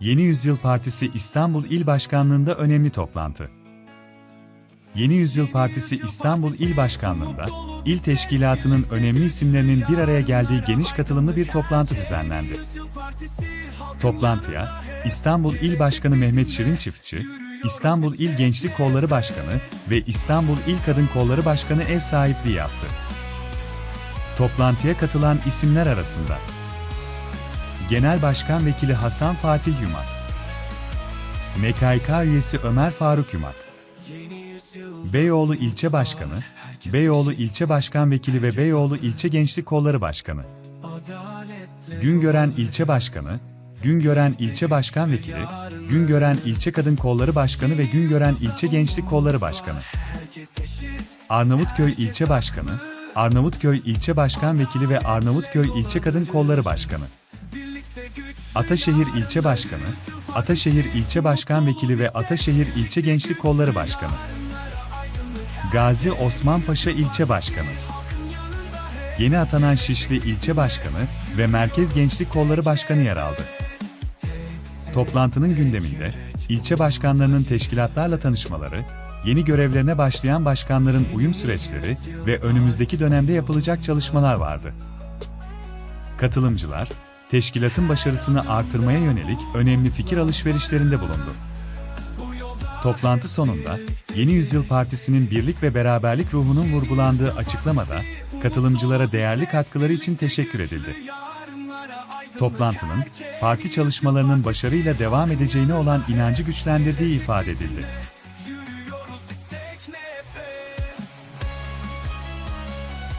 Yeni Yüzyıl Partisi İstanbul İl Başkanlığı'nda önemli toplantı. Yeni Yüzyıl Partisi İstanbul İl Başkanlığı'nda, il teşkilatının önemli isimlerinin bir araya geldiği geniş katılımlı bir toplantı düzenlendi. Toplantıya, İstanbul İl Başkanı Mehmet Şirin Çiftçi, İstanbul İl Gençlik Kolları Başkanı ve İstanbul İl Kadın Kolları Başkanı ev sahipliği yaptı. Toplantıya katılan isimler arasında Genel Başkan Vekili Hasan Fatih Yumak, MKK üyesi Ömer Faruk Yumak, Beyoğlu İlçe Başkanı, Beyoğlu İlçe Başkan Vekili ve Beyoğlu İlçe Gençlik Kolları Başkanı, Güngören İlçe Başkanı, Güngören İlçe Başkan Vekili, Güngören İlçe Kadın Kolları Başkanı ve Güngören İlçe Gençlik Kolları Başkanı, Arnavutköy İlçe Başkanı, Arnavutköy İlçe Başkan Vekili ve Arnavutköy İlçe Kadın Kolları Başkanı, Ataşehir İlçe Başkanı, Ataşehir İlçe Başkan Vekili ve Ataşehir İlçe Gençlik Kolları Başkanı, Gazi Osman Paşa İlçe Başkanı, yeni atanan Şişli İlçe Başkanı ve Merkez Gençlik Kolları Başkanı yer aldı. Toplantının gündeminde, ilçe başkanlarının teşkilatlarla tanışmaları, yeni görevlerine başlayan başkanların uyum süreçleri ve önümüzdeki dönemde yapılacak çalışmalar vardı. Katılımcılar, teşkilatın başarısını artırmaya yönelik önemli fikir alışverişlerinde bulundu. Toplantı sonunda, Yeni Yüzyıl Partisi'nin birlik ve beraberlik ruhunun vurgulandığı açıklamada, katılımcılara değerli katkıları için teşekkür edildi. Toplantının, parti çalışmalarının başarıyla devam edeceğine olan inancı güçlendirdiği ifade edildi.